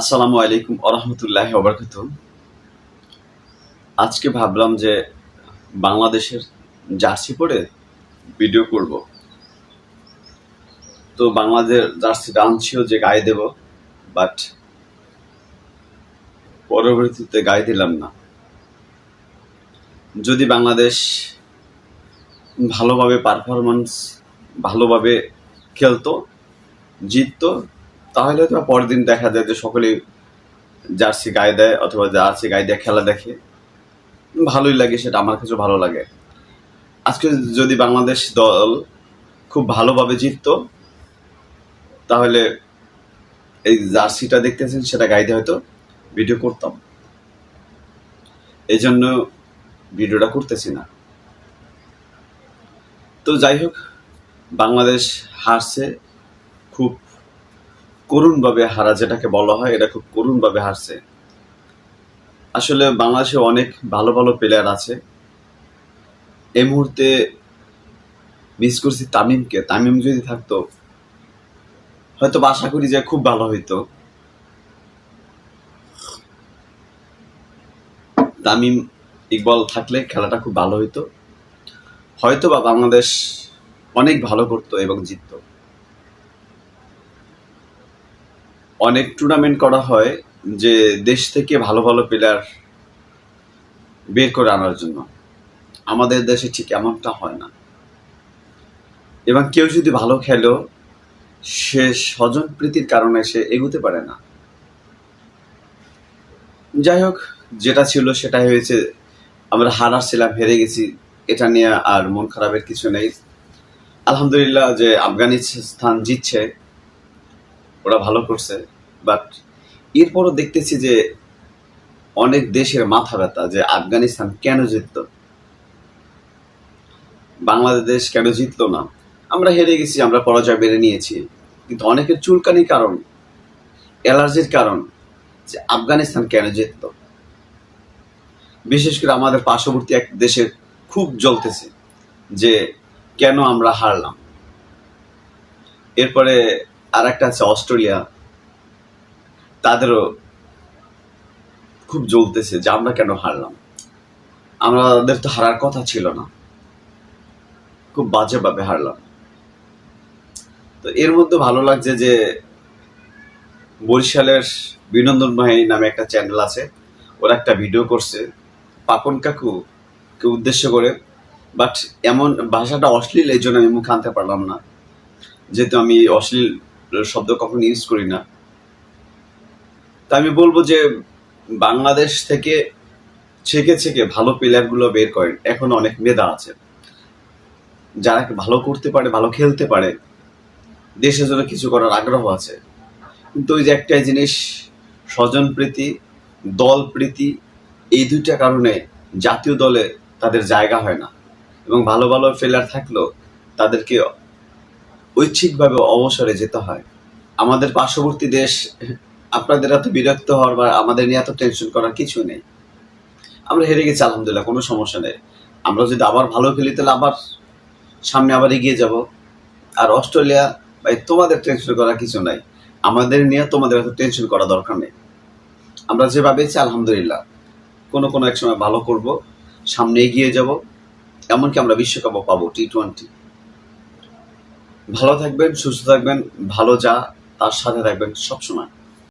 আসসালামু আলাইকুম আরহামতুল্লাহ ওবরকাত আজকে ভাবলাম যে বাংলাদেশের জার্সি পরে ভিডিও করব। তো বাংলাদেশ জার্সিটা আনছিও যে গায়ে দেব, বাট পরবর্তীতে গায়ে দিলাম না। যদি বাংলাদেশ ভালোভাবে পারফরমেন্স ভালোভাবে খেলতো, জিততো তাহলে তো পরের দিন দেখা যায় যে সকলেই জার্সি গায়ে দেয় অথবা জার্সি গায়ে দেয় খেলা দেখে। ভালোই লাগে সেটা, আমার কাছে ভালো লাগে। আজকে যদি বাংলাদেশ দল খুব ভালোভাবে জিততো, তাহলে এই জার্সিটা দেখতেছেন, সেটা দিয়ে হয়তো ভিডিও করতাম। এই জন্য ভিডিওটা করতেছি না। তো যাই হোক, বাংলাদেশ হারছে খুব করুণভাবে হারা, যেটাকে বলা হয়, এটা খুব করুণভাবে হারছে। আসলে বাংলাদেশে অনেক ভালো ভালো প্লেয়ার আছে। এই মুহূর্তে মিস করছি তামিমকে। তামিম যদি থাকতো, হয়তো আশা করি যে খুব ভালো হইতো। তামিম ইকবল থাকলে খেলাটা খুব ভালো হইতো। হয়তো বা বাংলাদেশ অনেক ভালো করতো এবং জিততো। অনেক টুর্নামেন্ট করা হয় যে দেশ থেকে ভালো ভালো প্লেয়ার বের করে আনার জন্য। আমাদের দেশে ঠিক এমনটা হয় না। এবং কেউ যদি ভালো খেলেও সে স্বজন প্রীতির কারণে সে এগুতে পারে না। যাই হোক, যেটা ছিল সেটাই হয়েছে। আমরা হারাচ্ছিলাম, হেরে গেছি, এটা নিয়ে আর মন খারাপের কিছু নেই। আলহামদুলিল্লাহ যে আফগানিস্তান জিতছে। ওরা ভালো করছে বাট এরপরও দেখতেছি যে অনেক দেশের মাথা ব্যথা যে আফগানিস্তান কেন জিতত বাংলাদেশ কেন জিতলো না? আমরা হেরে গেছি, আমরা পরাজয় বেড়ে নিয়েছি। কিন্তু অনেকের চুলকানির কারণ, অ্যালার্জির কারণ যে আফগানিস্তান কেন জিতত বিশেষ করে আমাদের পার্শ্ববর্তী এক দেশের খুব জ্বলতেছে যে কেন আমরা হারলাম? এরপরে আর একটা আছে অস্ট্রেলিয়া। তাদেরও খুব জ্বলতেছে যে আমরা কেন হারলাম? আমাদের তো হারার কথা ছিল না। খুব বাজেভাবে হারলাম। তো এর মধ্যে ভালো লাগছে যে বরিশালের বিনোদন বাহিনী নামে একটা চ্যানেল আছে, ওরা একটা ভিডিও করছে। পাপন কাকু কে উদ্দেশ্য করে বাট এমন ভাষাটা অশ্লীল, এই জন্য আমি মুখে আনতে পারলাম না। যেহেতু আমি অশ্লীল শব্দ কখনো ইউজ করি না। তা আমি বলব যে, বাংলাদেশ থেকে ছেকে ছেকে ভালো প্লেয়ারগুলো বের করেন। এখন অনেক মেধা আছে। যারা ভালো করতে পারে, ভালো খেলতে পারে, দেশের জন্য কিছু করার আগ্রহ আছে। কিন্তু ওই যে একটাই জিনিস, স্বজন প্রীতি, দল প্রীতি, এই দুইটা কারণে জাতীয় দলে তাদের জায়গা হয় না। এবং ভালো ভালো প্লেয়ার থাকলেও তাদেরকে ঐচ্ছিকভাবে অবসরে যেতে হয়। আমাদের পার্শ্ববর্তী দেশ, আপনাদের এত বিরক্ত হওয়ার বা আমাদের নিয়ে এত টেনশন করার কিছু নেই। আমরা হেরে গেছি, আলহামদুলিল্লাহ, কোনো সমস্যা নেই। আমরা যদি আবার ভালো খেলি, তাহলে আবার সামনে আবার এগিয়ে যাব। আর অস্ট্রেলিয়া, ভাই, তোমাদের টেনশন করার কিছু নাই। আমাদের নিয়ে তোমাদের এত টেনশন করা দরকার নেই। আমরা যেভাবে আছি, আলহামদুলিল্লাহ, কোনো কোনো এক সময় ভালো করব, সামনে এগিয়ে যাব। এমনকি আমরা বিশ্বকাপও পাবো টি টোয়েন্টি ভালো থাকবেন সুস্থ থাকবেন ভালো যা তার সাথে থাকবেন সবসময়।